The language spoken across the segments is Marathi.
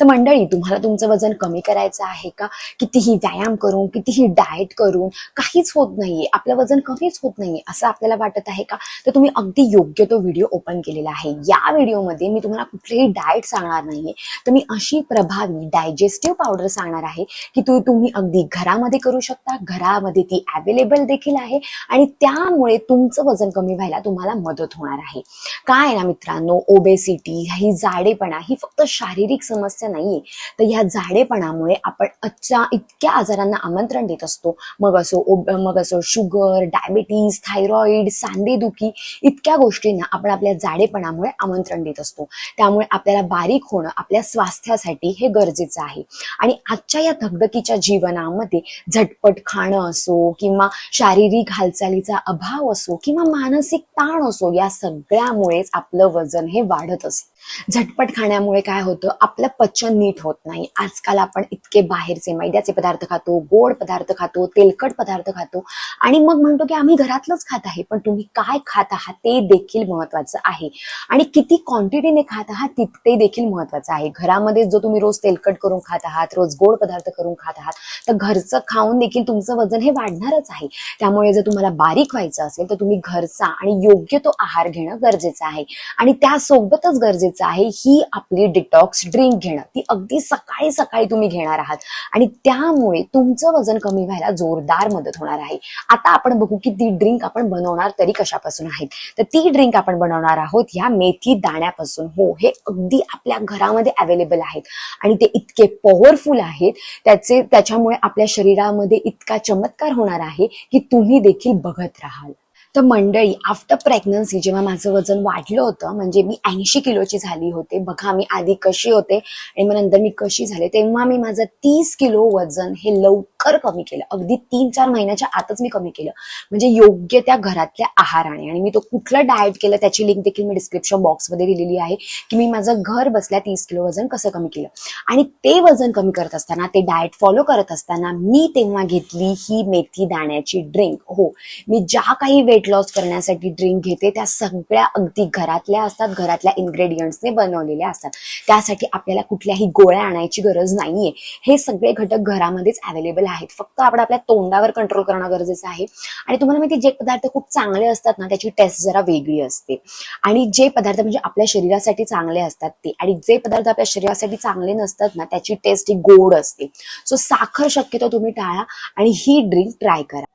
तर मंडळी तुम्हाला तुमचं वजन कमी करायचं आहे का? कितीही व्यायाम करून कितीही डाएट करून काहीच होत नाहीये. आपलं वजन कमीच होत नाहीये असं आपल्याला वाटत आहे का? तर तुम्ही अगदी योग्य तो व्हिडिओ ओपन केलेला आहे. या व्हिडिओमध्ये मी तुम्हाला कुठलेही डाएट सांगणार नाहीये. तर मी अशी प्रभावी डायजेस्टिव्ह पावडर सांगणार आहे की तू तुम्ही अगदी घरामध्ये करू शकता. घरामध्ये ती अवेलेबल देखील आहे आणि त्यामुळे तुमचं वजन कमी व्हायला तुम्हाला मदत होणार आहे. काय आहे ना मित्रांनो? ओबेसिटी ही जाडेपणा ही फक्त शारीरिक समस्या नाहीये. तर ह्या झाडेपणामुळे आपण अच्छा इतक्या आजारांना आमंत्रण देत असतो. मग असो मग असो शुगर डायबिटीज थायरॉईड सांधेदुखी इतक्या गोष्टींना आपण आपल्या जाडेपणामुळे आमंत्रण देत असतो. त्यामुळे आपल्याला बारीक होणं आपल्या स्वास्थ्यासाठी हे गरजेचं आहे. आणि आजच्या या धगधकीच्या जीवनामध्ये झटपट खाणं असो किंवा शारीरिक हालचालीचा अभाव असो किंवा मानसिक ताण असो या सगळ्यामुळेच आपलं वजन हे वाढत असतं. झटपट खाण्यामुळे काय होतं आपलं पचन नीट होत नाही. आजकाल आपण इतके बाहेरचे मैद्याचे पदार्थ खातो गोड पदार्थ खातो तेलकट पदार्थ खातो. आणि मग म्हणतो की आम्ही घरातलंच खात आहे पण तुम्ही काय खात आहात ते देखील महत्वाचं आहे. आणि किती क्वांटिटीने खात आहात तिथे ते देखील महत्वाचं आहे. घरामध्ये जो तुम्ही रोज तेलकट करून खात आहात रोज गोड पदार्थ करून खात आहात तर घरचं खाऊन देखील तुमचं वजन हे वाढणारच आहे. त्यामुळे जर तुम्हाला बारीक व्हायचं असेल तर तुम्ही घरचा आणि योग्य तो आहार घेणं गरजेचं आहे. आणि त्यासोबतच गरजेचं आहे ही आपली डिटॉक्स ड्रिंक घेणं. ती अगदी सकाळी सकाळी तुम्ही घेणार आहात. आणि त्यामुळे तुमचं वजन कमी व्हायला जोरदार मदत होणार आहे. आता आपण बघू की ती ड्रिंक आपण बनवणार तरी कशापासून आहेत. तर ती ड्रिंक आपण बनवणार आहोत ह्या मेथी दाण्यापासून. हो हे अगदी आपल्या घरामध्ये अवेलेबल आहेत. आणि ते इतके पॉवरफुल आहेत. त्याचे त्याच्यामुळे आपल्या शरीरामध्ये इतका चमत्कार होणार आहे की तुम्ही देखील बघत राहाल. तर मंडळी आफ्टर प्रेग्नन्सी जेव्हा माझं वजन वाढलं होतं म्हणजे मी ऐंशी किलोची झाली होते बघा मी आधी कशी होते आणि मग नंतर मी कशी झाले तेव्हा मी माझं तीस किलो वजन हे लवकर कमी केलं. अगदी तीन चार महिन्याच्या आतच मी कमी केलं. म्हणजे योग्य त्या घरातल्या आहाराने. आणि मी तो कुठलं डाएट केलं त्याची लिंक देखील मी डिस्क्रिप्शन बॉक्समध्ये दिलेली आहे की मी माझं घर बसल्या तीस किलो वजन कसं कमी केलं. आणि ते वजन कमी करत असताना ते डाएट फॉलो करत असताना मी तेव्हा घेतली ही मेथी दाण्याची ड्रिंक हो मी ज्या काही वेट लॉस करण्यासाठी ड्रिंक घेते. त्या सगळ्या अगदी घरातल्या असतात. घरातल्या इन्ग्रेडियंट्सने बनवलेल्या असतात. त्यासाठी आपल्याला कुठल्याही गोळ्या आणायची गरज नाहीये. हे सगळे घटक घरामध्येच अवेलेबल आहेत. फक्त आपण आपल्या तोंडावर कंट्रोल करणं गरजेचं आहे. आणि तुम्हाला माहिती जे पदार्थ खूप चांगले असतात ना त्याची टेस्ट जरा वेगळी असते. आणि जे पदार्थ म्हणजे आपल्या शरीरासाठी चांगले असतात ते. आणि जे पदार्थ आपल्या शरीरासाठी चांगले नसतात ना त्याची टेस्ट ही गोड असते. सो साखर शक्यतो तुम्ही टाळा आणि ही ड्रिंक ट्राय करा.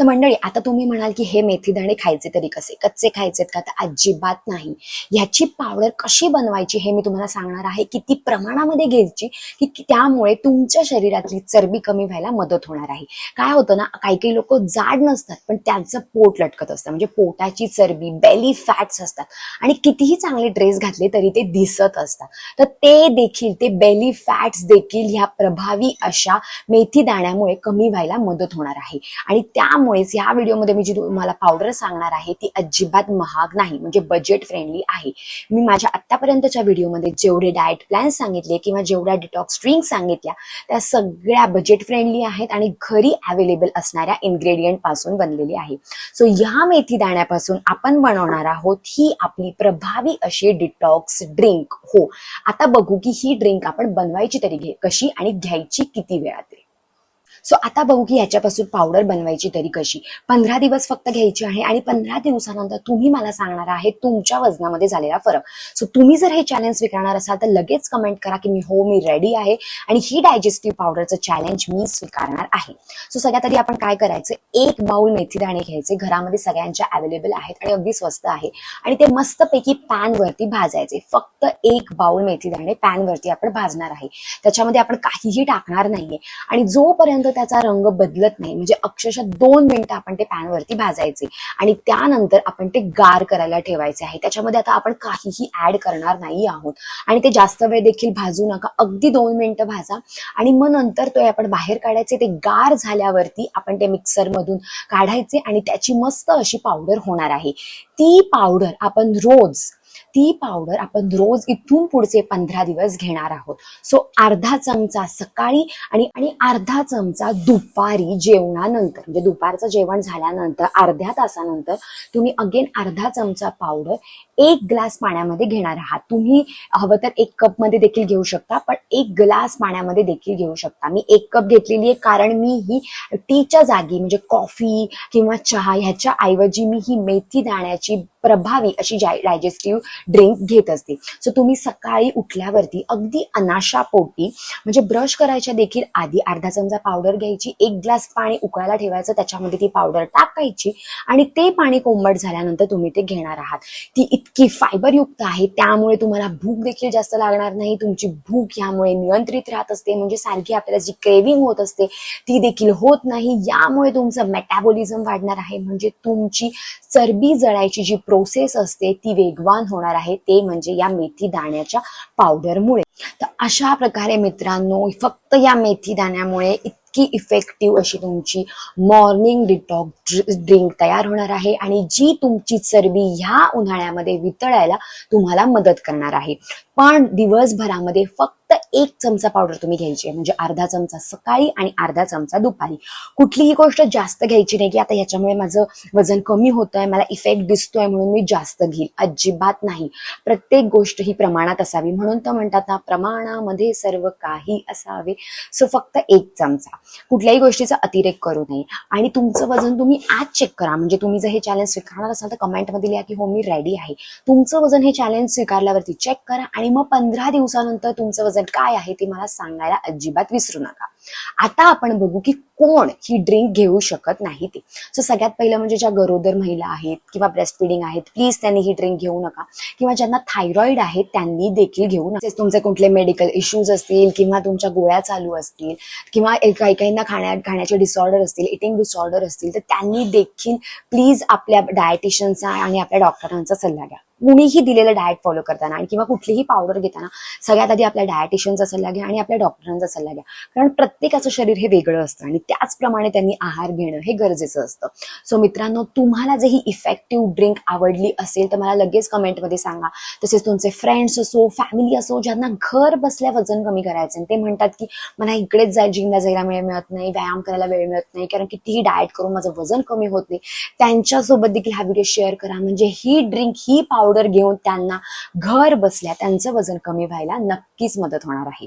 तर मंडळी आता तुम्ही म्हणाल की हे मेथी दाणे खायचे तरी कसे? कच्चे खायचेत का? तर अजिबात नाही. ह्याची पावडर कशी बनवायची हे मी तुम्हाला सांगणार आहे. किती प्रमाणामध्ये घ्यायची की त्यामुळे तुमच्या शरीरातली चरबी कमी व्हायला मदत होणार आहे. काय होतं ना काही काही लोक जाड नसतात पण त्यांचं पोट लटकत असतं. म्हणजे पोटाची चरबी बेली फॅट्स असतात. आणि कितीही चांगले ड्रेस घातले तरी ते दिसत असतात. तर ते देखील ते बेली फॅट्स देखील ह्या प्रभावी अशा मेथी दाण्यामुळे कमी व्हायला मदत होणार आहे. आणि त्यामुळेच या व्हिडिओमध्ये मी जी तुम्हाला पावडर सांगणार आहे ती अजिबात महाग नाही म्हणजे बजेट फ्रेंडली आहे. मी माझ्या आतापर्यंतच्या व्हिडिओमध्ये जेवढे डाएट प्लॅन सांगितले किंवा जेवढ्या डिटॉक्स ड्रिंक सांगितल्या त्या सगळ्या बजेट फ्रेंडली आहेत आणि घरी अवेलेबल असणाऱ्या इन्ग्रेडियंटपासून बनलेली आहे. सो ह्या मेथी दाण्यापासून आपण बनवणार आहोत ही आपली प्रभावी अशी डिटॉक्स ड्रिंक हो आता बघू की ही ड्रिंक आपण बनवायची तरी घे कशी आणि घ्यायची किती वेळात सो आता बघू की ह्याच्यापासून पावडर बनवायची तरी कशी. पंधरा दिवस फक्त घ्यायची आहे आणि पंधरा दिवसानंतर तुम्ही मला सांगणार आहे तुमच्या वजनामध्ये झालेला फरक. सो तुम्ही जर हे चॅलेंज स्वीकारणार असाल तर लगेच कमेंट करा की मी हो मी रेडी आहे आणि ही डायजेस्टिव्ह पावडरचं चॅलेंज मी स्वीकारणार आहे. सो सगळ्यात आधी आपण काय करायचं? एक बाउल मेथी दाणे घ्यायचे. घरामध्ये सगळ्यांच्या अवेलेबल आहेत आणि अगदी स्वस्त आहे. आणि ते मस्तपैकी पॅन वरती भाजायचे. फक्त एक बाउल मेथी दाणे पॅन वरती आपण भाजणार आहे. त्याच्यामध्ये आपण काहीही टाकणार नाहीये. आणि जोपर्यंत त्याचा रंग बदलत नाही. म्हणजे अक्षरशः दोन मिनिटं आपण ते पॅनवरती भाजायचे आणि त्यानंतर आपण ते गार करायला ठेवायचे आहे. त्याच्यामध्ये आता आपण काहीही ऍड करणार नाही आहोत. आणि ते जास्त वेळ देखील भाजू नका. अगदी दोन मिनिटं भाजा आणि मग नंतर तो आपण बाहेर काढायचे. ते गार झाल्यावरती आपण ते मिक्सर मधून काढायचे आणि त्याची मस्त अशी पावडर होणार आहे. ती पावडर आपण रोज ती पावडर आपण रोज इथून पुढचे पंधरा दिवस घेणार आहोत. सो अर्धा चमचा सकाळी आणि आणि अर्धा चमचा दुपारी जेवणानंतर म्हणजे दुपारचं जेवण झाल्यानंतर अर्ध्या तासानंतर तुम्ही अगेन अर्धा चमचा पावडर एक ग्लास पाण्यामध्ये घेणार आहात. तुम्ही हवं तर एक कपमध्ये देखील घेऊ शकता पण एक ग्लास पाण्यामध्ये देखील घेऊ शकता. मी एक कप घेतलेली आहे कारण मी ही टीच्या जागी म्हणजे कॉफी किंवा चहा ह्याच्या ऐवजी मी ही मेथी दाण्याची प्रभावी अशी डायजेस्टिव्ह ड्रिंक घेत असते. सो तुम्ही सकाळी उठल्यावरती अगदी अनाशा पोटी म्हणजे ब्रश करायच्या देखील आधी अर्धा चमचा पावडर घ्यायची एक ग्लास पाणी उकळायला ठेवायचं त्याच्यामध्ये ती पावडर टाकायची आणि ते पाणी कोंबट झाल्यानंतर तुम्ही ते घेणार आहात. ती इतकी फायबरयुक्त आहे त्यामुळे तुम्हाला भूक देखील जास्त लागणार नाही. तुमची भूक यामुळे नियंत्रित राहत असते म्हणजे सारखी आपल्याला जी क्रेविंग होत असते ती देखील होत नाही. यामुळे तुमचं मेटाबॉलिझम वाढणार आहे. म्हणजे तुमची चरबी जळायची जी प्रोसेस असते ती वेगवान होणार आहे. ते म्हणजे या मेथी दाण्याच्या पावडरमुळे तर अशा प्रकारे मित्रांनो फक्त या मेथी दाण्यामुळे इतकी इफेक्टिव्ह अशी तुमची मॉर्निंग डिटॉक ड्रिंक तयार होणार आहे आणि जी तुमची चरबी ह्या उन्हाळ्यामध्ये वितळायला तुम्हाला मदत करणार आहे. पण दिवसभरामध्ये फक्त एक चमचा पावडर तुम्ही घ्यायची आहे. म्हणजे अर्धा चमचा सकाळी आणि अर्धा चमचा दुपारी. कुठलीही गोष्ट जास्त घ्यायची नाही की आता ह्याच्यामुळे माझं वजन कमी होतंय मला इफेक्ट दिसतोय म्हणून मी जास्त घेईल. अजिबात नाही. प्रत्येक गोष्ट ही प्रमाणात असावी. म्हणून तर म्हणतात ना प्रमाणामध्ये सर्व काही असावे. सो फक्त एक चमचा. कुठल्याही गोष्टीचा अतिरेक करू नये. आणि तुमचं वजन तुम्ही आज चेक करा. म्हणजे तुम्ही जर हे चॅलेंज स्वीकारणार असाल तर कमेंटमध्ये लिहा की हो मी रेडी आहे. तुमचं वजन हे चॅलेंज स्वीकारल्यावरती चेक करा आणि मग पंधरा दिवसानंतर तुमचं वजन काय आहे ते मला सांगायला अजिबात विसरू नका. आता आपण बघू की कोण ही ड्रिंक घेऊ शकत नाही ते. सो सगळ्यात पहिलं म्हणजे ज्या गरोदर महिला आहेत किंवा ब्रेस्ट फिडिंग आहेत प्लीज त्यांनी ही ड्रिंक घेऊ नका. किंवा ज्यांना थायरॉइड आहे त्यांनी देखील घेऊ नका. तुमचे कुठले मेडिकल इश्यूज असतील किंवा तुमच्या गोळ्या चालू असतील किंवा काही काहींना खाण्या खाण्याचे डिसऑर्डर असतील इटिंग डिसऑर्डर असतील तर त्यांनी देखील प्लीज आपल्या डायटिशियनचा आणि आपल्या डॉक्टरांचा सल्ला घ्या. कुणीही दिलेलं डाएट फॉलो करताना आणि किंवा कुठलीही पावडर घेताना सगळ्यात आधी आपल्या डायटिशियनचा सल्ला घ्या आणि आपल्या डॉक्टरांचा सल्ला घ्या. कारण प्रत्येक प्रत्येकाचं शरीर हे वेगळं असतं आणि त्याचप्रमाणे त्यांनी आहार घेणं हे गरजेचं असतं. सो मित्रांनो तुम्हाला जर ही इफेक्टिव्ह ड्रिंक आवडली असेल तर मला लगेच कमेंटमध्ये सांगा. तसेच तुमचे फ्रेंड्स असो फॅमिली असो ज्यांना घर बसल्या वजन कमी करायचं आणि ते म्हणतात की मला इकडेच जाय जिमला जायला वेळ मिळत नाही व्यायाम करायला वेळ मिळत नाही कारण कितीही डाएट करून माझं वजन कमी होत नाही. त्यांच्यासोबत देखील हा व्हिडिओ शेअर करा. म्हणजे ही ड्रिंक ही पावडर घेऊन त्यांना घर बसल्या त्यांचं वजन कमी व्हायला नक्कीच मदत होणार आहे.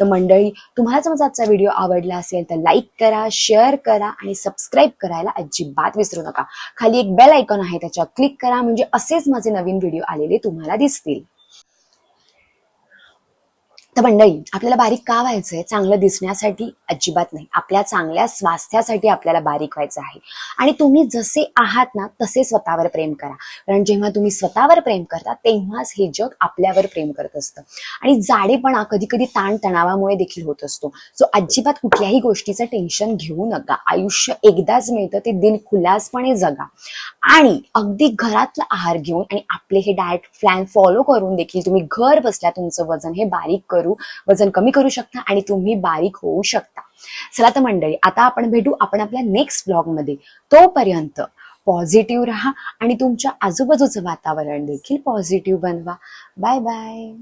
तर मंडळी तुम्हाला जर माझा आजचा व्हिडिओ आवडला असेल तर लाईक करा शेअर करा आणि सबस्क्राईब करायला अजिबात विसरू नका. खाली एक बेल आयकॉन आहे त्याच्यावर क्लिक करा. म्हणजे असेच माझे नवीन व्हिडिओ आलेले तुम्हाला दिसतील. तर मंडळी आपल्याला बारीक का व्हायचंय? चांगलं दिसण्यासाठी अजिबात नाही. आपल्या चांगल्या स्वास्थ्यासाठी आपल्याला बारीक व्हायचं आहे. आणि तुम्ही जसे आहात ना तसे स्वतःवर प्रेम करा. कारण जेव्हा तुम्ही स्वतःवर प्रेम करता तेव्हाच हे जग आपल्यावर प्रेम करत असतं. आणि जाडेपणा कधी कधी ताणतणावामुळे देखील होत असतो. सो अजिबात कुठल्याही गोष्टीचं टेन्शन घेऊ नका. आयुष्य एकदाच मिळतं ते दिन खुलासपणे जगा. आणि अगदी घरातला आहार घेऊन आणि आपले हे डाएट प्लॅन फॉलो करून देखील तुम्ही घर बसल्या तुमचं वजन हे बारीक करू वजन कमी करू शकता आणि तुम्ही बारीक होऊ शकता. चला तर मंडळी आता आपण भेटू आपण आपल्या नेक्स्ट ब्लॉगमध्ये तोपर्यंत पॉझिटिव्ह राहा आणि तुमच्या आजूबाजूचं वातावरण देखील पॉझिटिव्ह बनवा. Bye bye